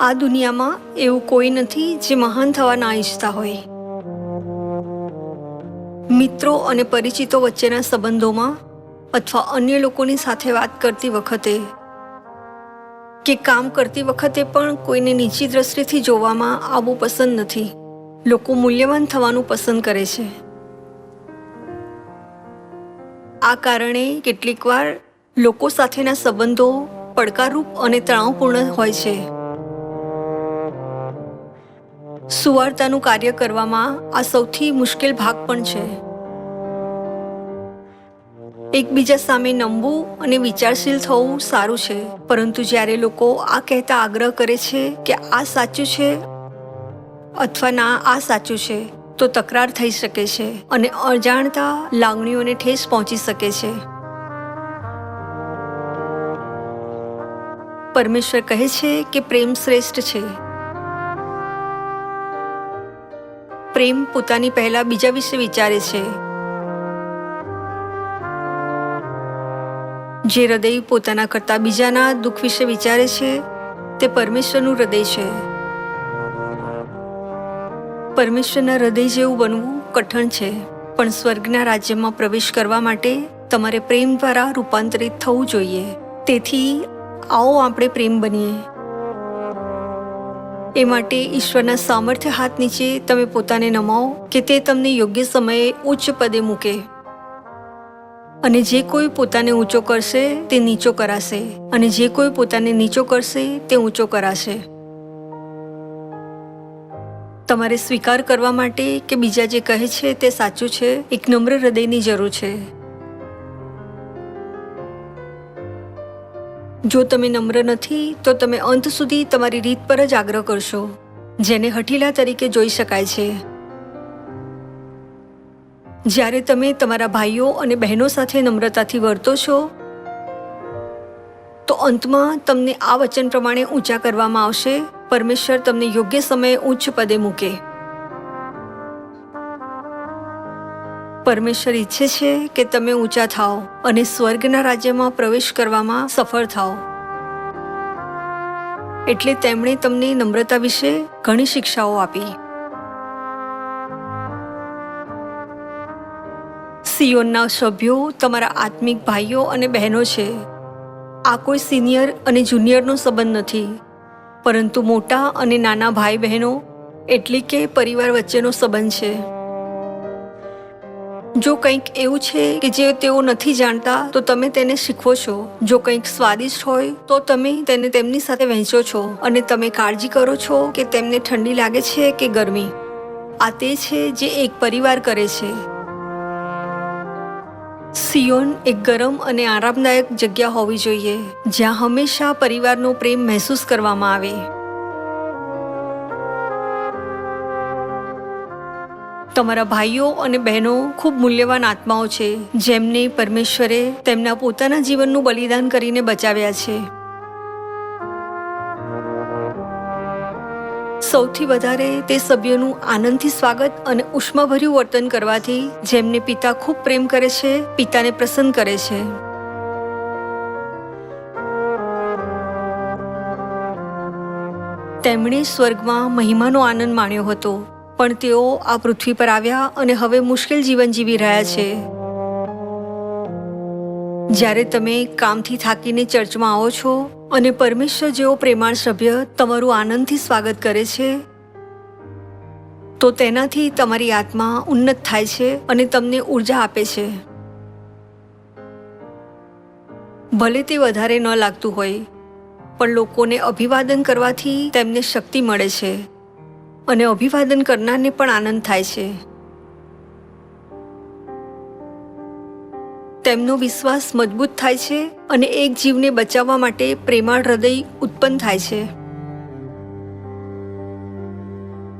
આ દુનિયામાં એવું કોઈ નથી જે મહાન થવા ના ઈચ્છતા હોય. મિત્રો અને પરિચિતો વચ્ચેના સંબંધોમાં અથવા અન્ય લોકોની સાથે વાત કરતી વખતે કે કામ કરતી વખતે પણ કોઈને નીચી દ્રષ્ટિથી જોવામાં આવવું પસંદ નથી. લોકો મૂલ્યવાન થવાનું પસંદ કરે છે. આ કારણે કેટલીકવાર લોકો સાથેના સંબંધો પડકારરૂપ અને તણાવપૂર્ણ હોય છે. સુવાર્તાનું કાર્ય કરવામાં આ સૌથી મુશ્કેલ ભાગ પણ છે. એકબીજા સામે નમવું અને વિચારશીલ થવું સારું છે, પરંતુ જ્યારે લોકો આ કહેતા આગ્રહ કરે છે કે આ સાચું છે અથવા ના, આ સાચું છે, તો તકરાર થઈ શકે છે અને અજાણતા લાગણીઓને ઠેસ પહોંચી શકે છે. પરમેશ્વર કહે છે કે પ્રેમ શ્રેષ્ઠ છે પ્રેમ પોતાની પહેલા બીજા વિશે વિચારે છે. જે હૃદય પોતાના કરતા બીજાના દુઃખ વિશે વિચારે છે, તે પરમેશ્વરનું હૃદય છે. પરમેશ્વરના હૃદય જેવું બનવું કઠણ છે, પણ સ્વર્ગના રાજ્યમાં પ્રવેશ કરવા માટે તમારે પ્રેમ દ્વારા રૂપાંતરિત થવું જોઈએ. તેથી આવો આપણે પ્રેમ બનીએ. એ માટે ઈશ્વરના સામર્થ્ય હાથ નીચે તમે પોતાને નમાવો કે તે તમને યોગ્ય સમયે ઉચ્ચ પદે મૂકે. અને જે કોઈ પોતાને ઊંચો કરશે, તે નીચો કરાશે. અને જે કોઈ પોતાને નીચો કરશે, તે ઊંચો કરાશે. તમારે સ્વીકાર કરવા માટે કે બીજા જે કહે છે તે સાચું છે, એક નમ્ર હૃદયની જરૂર છે. જો તમે નમ્ર નથી, તો તમે અંત સુધી તમારી રીત પર જ આગ્રહ કરશો, જેને હઠીલા તરીકે જોઈ શકાય છે. જ્યારે તમે તમારા ભાઈઓ અને બહેનો સાથે નમ્રતાથી વર્તો છો, તો અંતમાં તમને આ વચન પ્રમાણે ઊંચા કરવામાં આવશે, પરમેશ્વર તમને યોગ્ય સમયે ઉચ્ચ પદે મૂકે. પરમેશ્વર ઈચ્છે છે કે તમે ઊંચા થાઓ અને સ્વર્ગના રાજ્યમાં પ્રવેશ કરવામાં સફળ થાઓ. એટલે તેમણે તમને નમ્રતા વિશે ઘણી શિક્ષાઓ આપી. સિયોનના સભ્યો તમારા આત્મિક ભાઈઓ અને બહેનો છે. આ કોઈ સિનિયર અને જુનિયરનો સંબંધ નથી. પરંતુ મોટા અને નાના ભાઈ બહેનો એટલે કે પરિવાર વચ્ચેનો સંબંધ છે. જો કંઈક એવું છે કે જે તેઓ નથી જાણતા, તો તમે તેને શીખવો છો. જો કંઈક સ્વાદિષ્ટ હોય, તો તમે તેને તેમની સાથે વહેંચો છો. અને તમે કાળજી કરો છો કે તેમને ઠંડી લાગે છે કે ગરમી. આ તે છે જે એક પરિવાર કરે છે. સિયોન એક ગરમ અને આરામદાયક જગ્યા હોવી જોઈએ, જ્યાં હંમેશા પરિવારનો પ્રેમ મહેસૂસ કરવામાં આવે. તમારા ભાઈઓ અને બહેનો ખૂબ મૂલ્યવાન આત્માઓ છે, જેમને પરમેશ્વરે તેમના પોતાના જીવનનું બલિદાન કરીને બચાવ્યા છે. સૌથી વધારે તે સભ્યોનું આનંદથી સ્વાગત અને ઉષ્માભર્યું વર્તન કરવાથી જેમને પિતા ખૂબ પ્રેમ કરે છે, પિતાને પ્રસન્ન કરે છે. તેમણે સ્વર્ગમાં મહિમાનો આનંદ માણ્યો હતો. પણ તેઓ આ પૃથ્વી પર આવ્યા અને હવે મુશ્કેલ જીવન જીવી રહ્યા છે. જ્યારે તમે કામથી થાકીને ચર્ચમાં આવો છો અને પરમેશ્વર જેવો પ્રેમાળ સભ્ય તમારું આનંદથી સ્વાગત કરે છે, તો તેનાથી તમારી આત્મા ઉન્નત થાય છે અને તમને ઊર્જા આપે છે. ભલે તે વધારે ન લાગતું હોય, પણ લોકોને અભિવાદન કરવાથી તેમને શક્તિ મળે છે. અને અભિવાદન કરનારને પણ આનંદ થાય છે. તેમનો વિશ્વાસ મજબૂત થાય છે અને એક જીવને બચાવવા માટે પ્રેમાળ હૃદય ઉત્પન્ન થાય છે.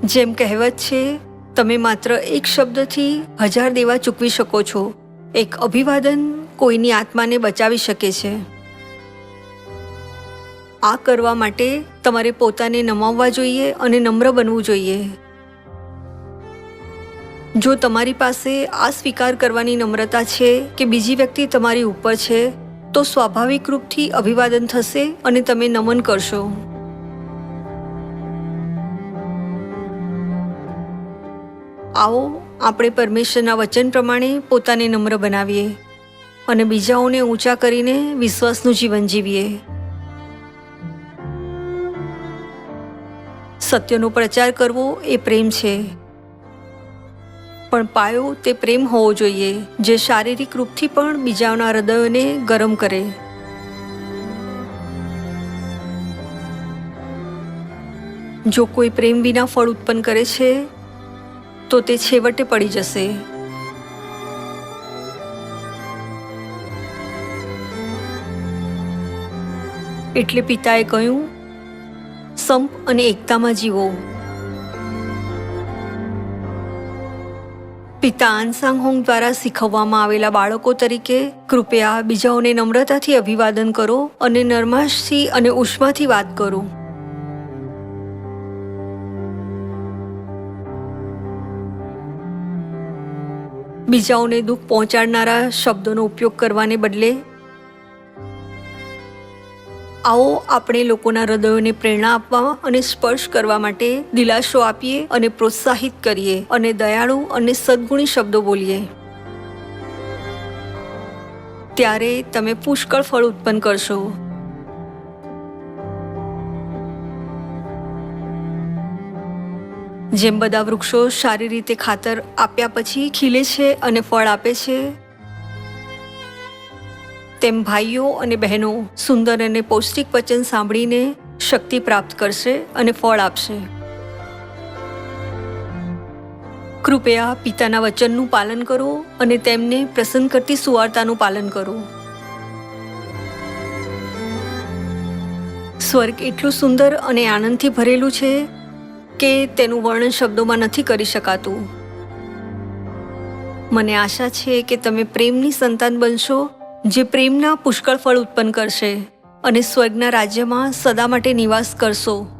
જેમ કહેવત છે, તમે માત્ર એક શબ્દથી હજાર દેવા ચૂકવી શકો છો. એક અભિવાદન કોઈની આત્માને બચાવી શકે છે. આ કરવા માટે તમારે પોતાને નમાવવા જોઈએ અને નમ્ર બનવું જોઈએ. જો તમારી પાસે આ સ્વીકાર કરવાની નમ્રતા છે કે બીજી વ્યક્તિ તમારી ઉપર છે, તો સ્વાભાવિક રૂપથી અભિવાદન થશે અને તમે નમન કરશો. આવો, આપણે પરમેશ્વરના વચન પ્રમાણે પોતાને નમ્ર બનાવીએ અને બીજાઓને ઊંચા કરીને વિશ્વાસનું જીવન જીવીએ. સત્યનો પ્રચાર કરવો એ પ્રેમ છે. પણ પાયો તે પ્રેમ હોવો જોઈએ, જે શારીરિક રૂપથી પણ બીજાના હૃદયોને ગરમ કરે. જો કોઈ પ્રેમ વિના ફળ ઉત્પન્ન કરે છે, તો તે છેવટે પડી જશે. એટલે પિતાએ કહ્યું સંપ અને એકતામાં જીવો. પિતા આનસાંગ હોંગ દ્વારા શીખવવામાં આવેલા બાળકો તરીકે કૃપયા બીજાઓને નમ્રતાથી અભિવાદન કરો અને નરમાશથી અને ઉષ્માથી વાત કરો. બીજાઓને દુઃખ પહોંચાડનારા શબ્દોનો ઉપયોગ કરવાને બદલે આવો આપણે લોકોના હૃદયોને પ્રેરણા આપવા અને સ્પર્શ કરવા માટે દિલાસો આપીએ અને પ્રોત્સાહિત કરીએ અને દયાળુ અને સદગુણી શબ્દો બોલીએ. ત્યારે તમે પુષ્કળ ફળ ઉત્પન્ન કરશો. જેમ બધા વૃક્ષો સારી રીતે ખાતર આપ્યા પછી ખીલે છે અને ફળ આપે છે તેમ ભાઈઓ અને બહેનો સુંદર અને પૌષ્ટિક વચન સાંભળીને શક્તિ પ્રાપ્ત કરશે અને ફળ આપશે. કૃપયા પિતાના વચનનું પાલન કરો અને તેમને પ્રસન્ન કરતી સુવાર્તાનું પાલન કરો. સ્વર્ગ એટલું સુંદર અને આનંદથી ભરેલું છે કે તેનું વર્ણન શબ્દોમાં નથી કરી શકાતું. મને આશા છે કે તમે પ્રેમની સંતાન બનશો જે પ્રેમના પુષ્કળ ફળ ઉત્પન્ન કરશે અને સ્વર્ગના રાજ્યમાં સદા માટે નિવાસ કરશો.